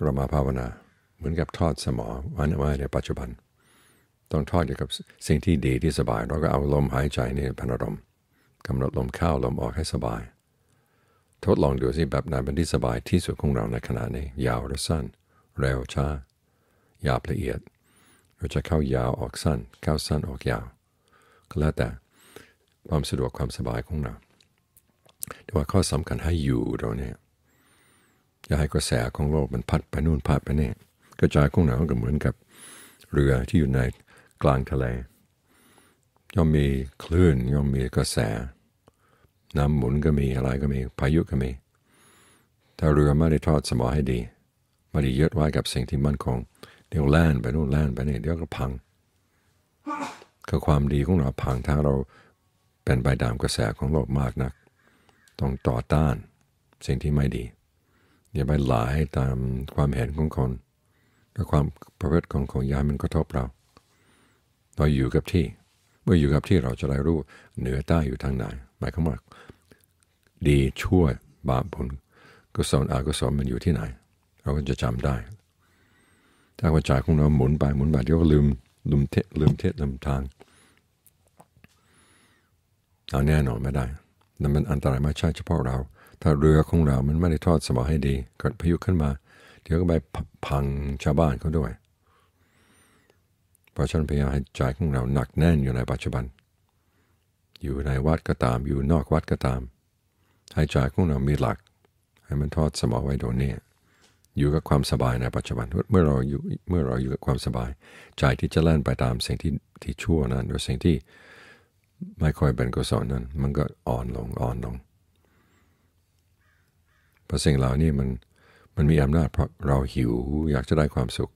เรามาภาวนา เหมือนกับทอดสมอวันไว้ในปัจจุบัน ต้องทอดอยู่กับสิ่งที่ดีที่สบาย เราก็เอาลมหายใจนี่พนรมกำหนดลมเข้าลมออกให้สบาย ทดลองดูสิแบบไหนเป็นที่สบายที่สุดของเราในขณะนี้ ยาวหรือสั้น เร็วช้าหยาบละเอียดเราจะเข้ายาวออกสั้น เข้าสั้นออกยาว ก็แล้วแต่ความสะดวกความสบายของเราแต่ว่าข้อสำคัญให้อยู่เราเนี่ย อย่าให้กระแสของโลกมันพัดไปนู่นพัดไปนี่กระจายของเราก็เหมือนกับเรือที่อยู่ในกลางทะเล ย่อมมีคลื่นย่อมมีกระแส น้ำหมุนก็มีอะไรก็มีพายุก็มีถ้าเรือไม่ได้ทอดสมอให้ดีไม่ได้ยึดไว้กับสิ่งที่มั่นคงเดี๋ยวแล่นไปนู่นแล่นไปนี่เดี๋ยวก็พังคือความดีของเราพังถ้าเราเป็นไปตามกระแสของโลกมากนัก ต้องต่อต้านสิ่งที่ไม่ดี อย่าไปหลายตามความเห็นของคนและความประพฤติของคนยามันกระทบเรา เราอยู่กับที่ เมื่ออยู่กับที่เราจะได้รู้เหนือใต้อยู่ทางไหนหมายความว่าดีชั่วบาปผลกุศลอกุศลมันอยู่ที่ไหน เราก็จะจำได้ ถ้าว่าใจของเราหมุนไปหมุนไปเดี๋ยวก็ลืมลืมเทลืมเทลืมทางเอาแน่นอนไม่ได้นั่นมันอันตรายไม่ใช่เฉพาะเรา ถ้าเรือของเรามันไม่ได้ทอดสมอให้ดีเกิดพายุขึ้นมา เดี๋ยวก็ไปพังชาวบ้านเขาด้วย เพราะฉะนั้นพยายามให้ใจของเราหนักแน่นอยู่ในปัจจุบัน อยู่ในวัดก็ตาม อยู่นอกวัดก็ตาม ให้ใจของเรามีหลัก ให้มันทอดสมอไว้โดนนี้อยู่กับความสบายในปัจจุบัน เมื่อเราอยู่เมื่อเราอยู่กับความสบาย ใจที่จะเล่นไปตามสิ่งที่ที่ชั่วนั้นหรือสิ่งที่ไม่ค่อยเป็นกุศลนั้น มันก็อ่อนลงอ่อนลง ราะสิ่งเหล่านี้มันมันมีอำนาจเพราะเราหิวอยากจะได้ความสุข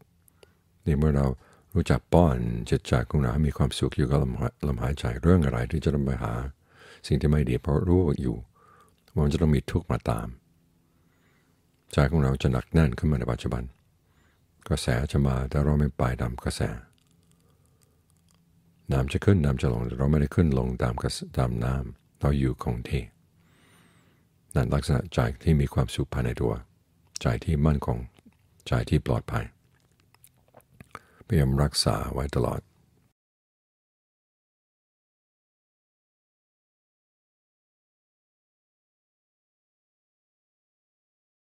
นี่เมื่อเรารู้จักป้อนจิตใจของเราให้มีความสุขอยู่กับลำลำหายใจเรื่องอะไรที่จะต้องไปหา สิ่งที่ไม่ดีเพราะรู้อยู่ว่ามันจะต้องมีทุกข์มาตามใจของเราจะหนักแน่นขึ้นมาในปัจจุบัน กระแสจะมาแต่เราไม่ไปตามกระแส น้ำจะขึ้นน้ำจะลงเราไม่ได้ขึ้นลงตามกระตามน้ำเราอยู่คงที่ นั่นลักษณะใจที่มีความสุขภายในตัว ใจที่มั่นคง ใจที่ปลอดภัยพยายามรักษาไว้ตลอด